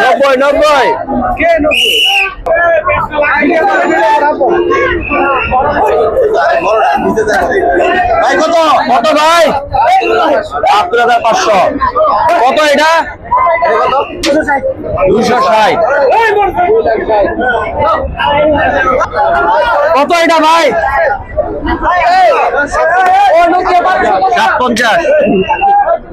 নব্বই নব্বই। ভাই কত? কত ভাই? বাহাত্তর হাজার পাঁচশো। কত এটা? দুইশো ষাট। কত এটা ভাই? সাত পঞ্চাশ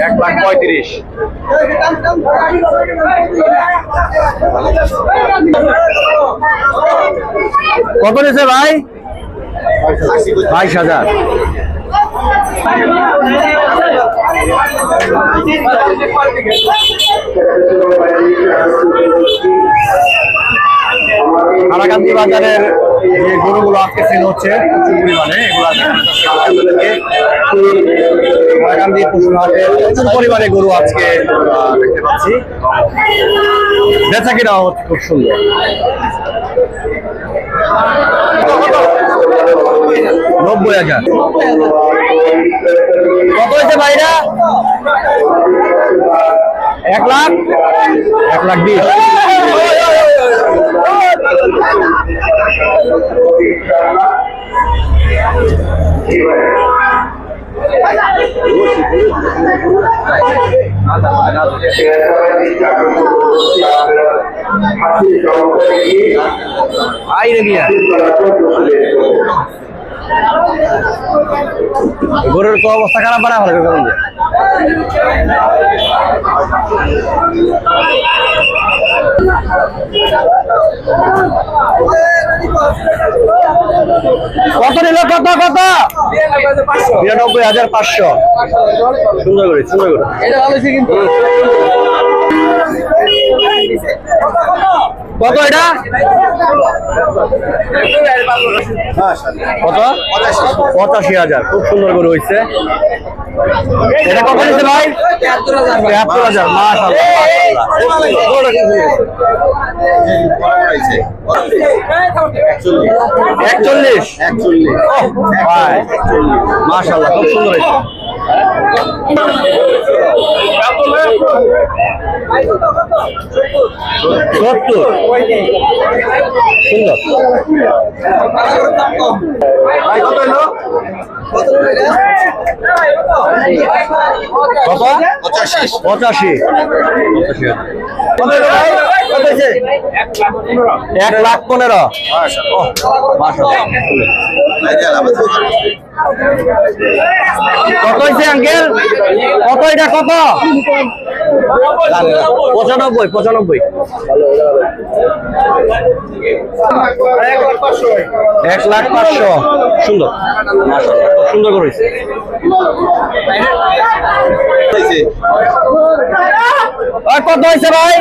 এক লাখ পঁয়ত্রিশ কত নিয়েছে ভাই? বাইশ হাজার। হারাকান্দি বাজারের যে গরুগুলো আজকে সেল হচ্ছে, প্রচুর পরিমাণে, এগুলো হারাকান্দি পশুর হাটে প্রচুর পরিমাণে গরু আজকে দেখতে পাচ্ছি। বেচা কিনাও খুব সুন্দর। নব্বই হাজার। কত হয়েছে ভাইরা? এক লাখ? এক লাখ বিশ। গরুর তো অবস্থা খারাপ বাড়া ভালো কেমন কত নিল? কত কত? বিরানব্বই হাজার পাঁচশো। সুন্দর করে সুন্দর করে। এটা ভালো কিন্তু। পঁচাশি হাজার। খুব সুন্দর এটা একচল্লিশ। ভাই মাশাআল্লাহ খুব সুন্দর হয়েছে সত্তর সুন্দর কত পঁচাশি? এক লাখ পনেরো। কত হয়েছে আঙ্কেল? কত এটা, কত? পঁচানব্বই পঁচানব্বই। এক লাখ পাঁচশো। সুন্দর। সুন্দর করেছে আর কত হয়েছে ভাই?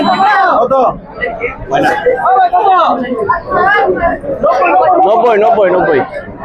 নব্বই নব্বই নব্বই।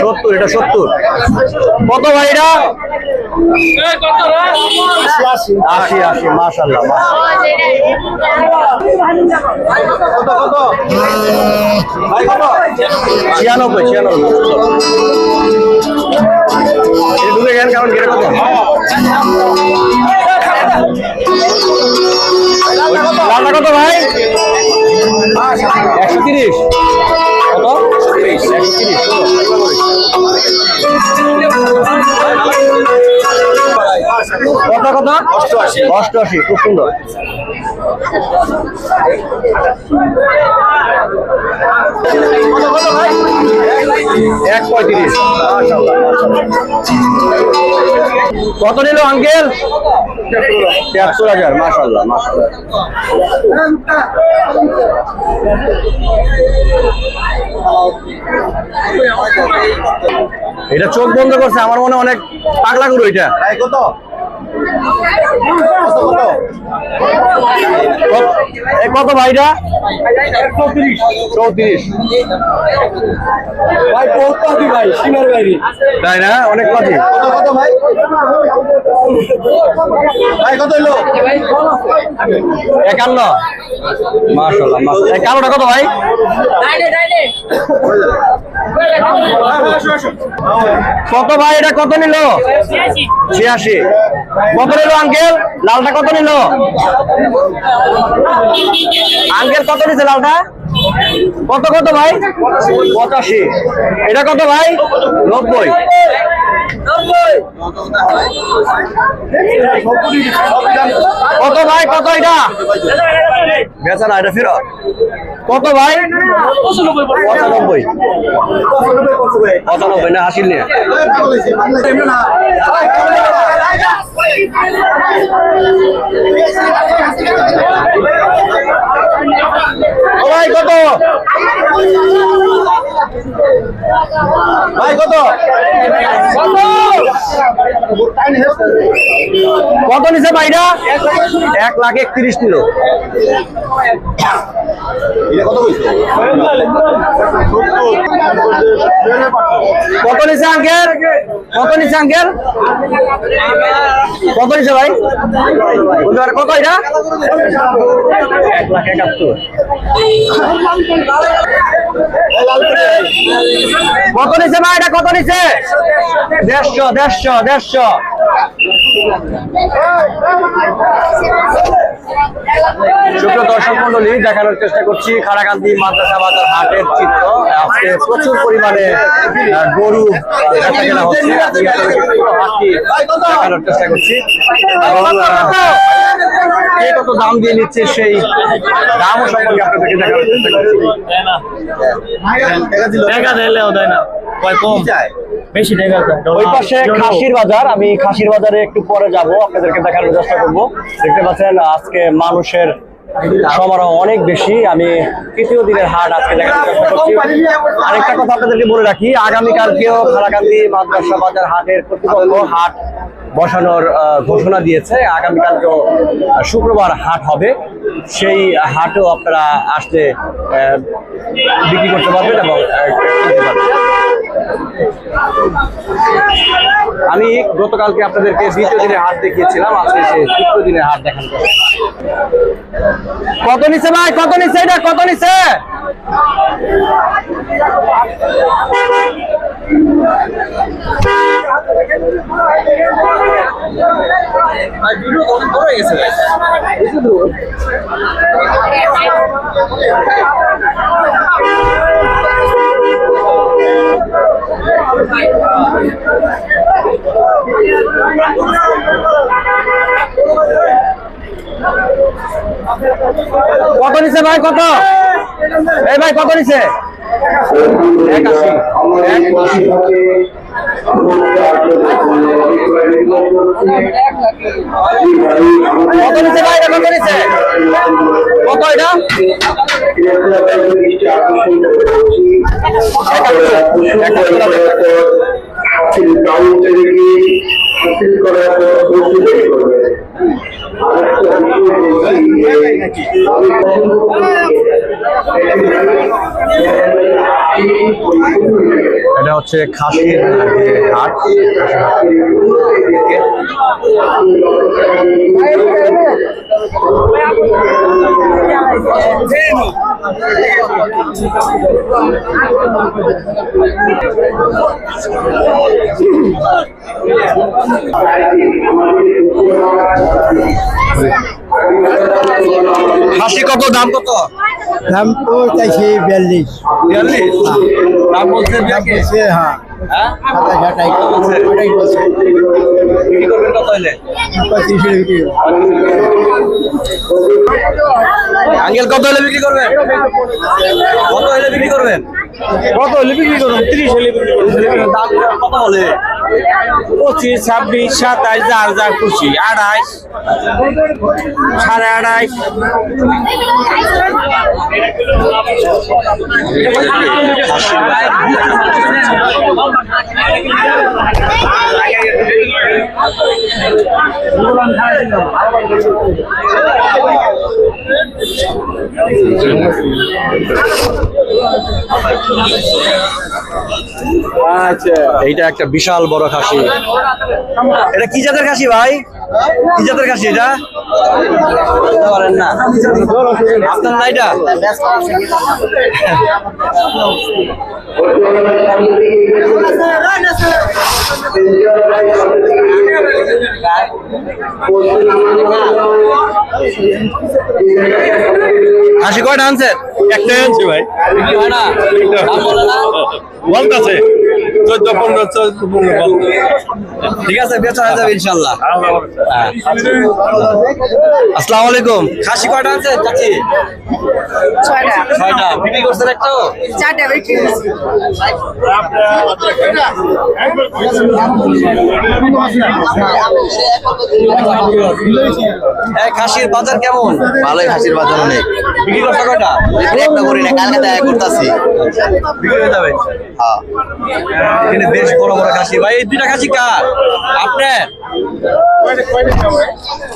সত্তর এটা সত্তর। কত ভাই আশি আশি মাশাল্লাহ কত? ছিয়ানব্বই ছিয়ানব্বই। কত? ভাই। একশো তিরিশ। কত? একশো তিরিশ। কত? কত? অষ্টআশি। অষ্টআশি খুব সুন্দর। এক পঁয়ত্রিশ। কত নিল আঙ্কেল? তিয়াত্তর হাজার মাসাল্লাহ মাসাল্লাহ এটা চোখ বন্ধ করছে আমার মনে অনেক পাগলা গরু এটা কত? কত ভাইটা চৌত্রিশ। ভাই বহুত ভাই সীমার বাইরে। তাই না? অনেক পাখি। কত কত ভাই? ভাই কত হইল? একান্ন। মাসাল্লাহ মাসাল্লাহ একান্নটা কত ভাই? কত ভাই এটা কত নিল? ছিয়াশি। কত নিল আঙ্কেল? লালটা কত নিল? আঙ্কেল কত নিছে লালটা কত কত ভাই? পঁচাশি। এটা কত ভাই? নব্বই। কত? ভাই কত এটা বেচা না এটা ফেরত কত ভাই পঁচানব্বই পঁচানব্বই না ও ভাই কত ভাই কত কত নিছে ভাইটা এক লাখ একত্রিশ এটা কত নিছে আঙ্কেল? কত নিছে আঙ্কেল? কত নিছে ভাই? কত এটা? এক লাখ একাত্তর। কত নিছে ভাই এটা? কত নিছে দেড়শো দেড়শো দেড়শো। ছোট দর্শক মন্ডলী দেখানোর চেষ্টা করছি খারাকান্দি মাদ্রাসা বাজার হাটের চিত্র। আজকে প্রচুর পরিমাণে গরু কেনা হচ্ছে। দেখানোর চেষ্টা করছি। কে কত দাম দিয়ে নিচ্ছে সেই দামও সম্পর্কে আপনাদেরকে দেখানোর চেষ্টা করছি। টাকা দিলেও দেয় না। কম? কি বেশি টাকা ওই পাশে খাসির বাজার। আমি খাসির বাজারে একটু পরে যাব আপনাদেরকে দেখানোর চেষ্টা করব। দেখতে পাচ্ছেন আজকে মানুষের সমারোহ অনেক বেশি। আমি তৃতীয় দিনের হাট আজকে দেখানোর চেষ্টা করছি। আরেকটা কথা আপনাদেরকে বলে রাখি আগামীকালকেও খারাকান্দি মাদ্রাসা বাজার হাটের কর্তৃপক্ষ হাট বসানোর ঘোষণা দিয়েছে। আগামীকালকেও শুক্রবার হাট হবে। সেই হাটও আপনারা আহ, বিক্রি করতে পারবেন এবং আমি গতকালকে আপনাদেরকে দ্বিতীয় দিনের হাট দেখিয়েছিলাম। আজকে সে তৃতীয় দিনের হাট দেখানো কত নিছে ভাই? কত নিছে এটা? কত কত নিছে ভাই কত? এই ভাই কত নিছে? কত নিছে ভাই কত নিছে কত এটা এটা হচ্ছে খাসির হাট। খাসি কত? দাম কত? দাম তো চাইছি বিয়াল্লিশ। বিয়াল্লিশ? দাম বলছে বলছে হ্যাঁ। হ্যাঁ? সাতাশ আঠাশ আঠাশ বলছে? বিক্রি করবেন কত হলে পঁয়ত্রিশ বিক্রি আঙ্কেল কত হলে বিক্রি করবেন? কত হলে বিক্রি করবেন? কত হলে বিক্রি করুন তিরিশ হলে বিক্রি করুন দাম কত বলে পঁচিশ ছাব্বিশ সাতাইশ যার যার খুশি আড়াইশ সাড়ে আড়াইশ। আচ্ছা এইটা একটা বিশাল বড় খাসি। এটা কি জাতের খাসি ভাই? কি জাতের খাসি এটা? পারেন না আপনার না এটা? খাসি কয়টা আনছেন? একটা আনছি ভাই। বলতেছে। চোদ্দ, পনেরো চোদ্দ, পনেরো ঠিক আছে, বেচা হয়ে যাবে ইনশাল্লাহ। আসসালামু আলাইকুম খাসি কয়টা আছে চাচি? ছয়টা। ছয়টা। বিক্রি করছেন একটা? চারটা বিক্রি খাসির বাজার কেমন? ভালোই খাসির বাজার অনেক। বিক্রি করছে কয়টা? বিক্রি একটা করি না কালকে দেখা করতেছি। বিক্রি হয়ে যাবে? হ্যাঁ। এখানে বেশ বড় বড় খাসি। ভাই এই দুইটা খাসি কার? আপনার?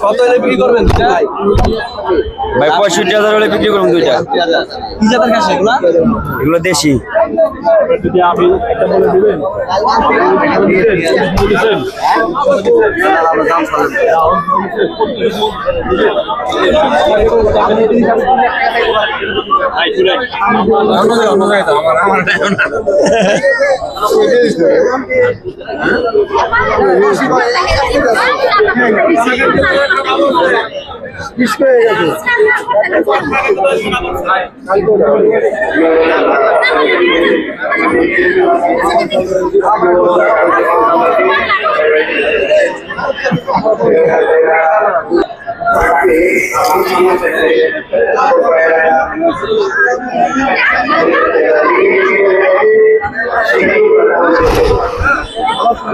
কত হলে বিক্রি করবেন ভাই ভাই পঁয়ষট্টি হাজার হলে বিক্রি করবেন দুইটা কি এগুলো এগুলো দেশি বৃষ্টি হয়ে Oh.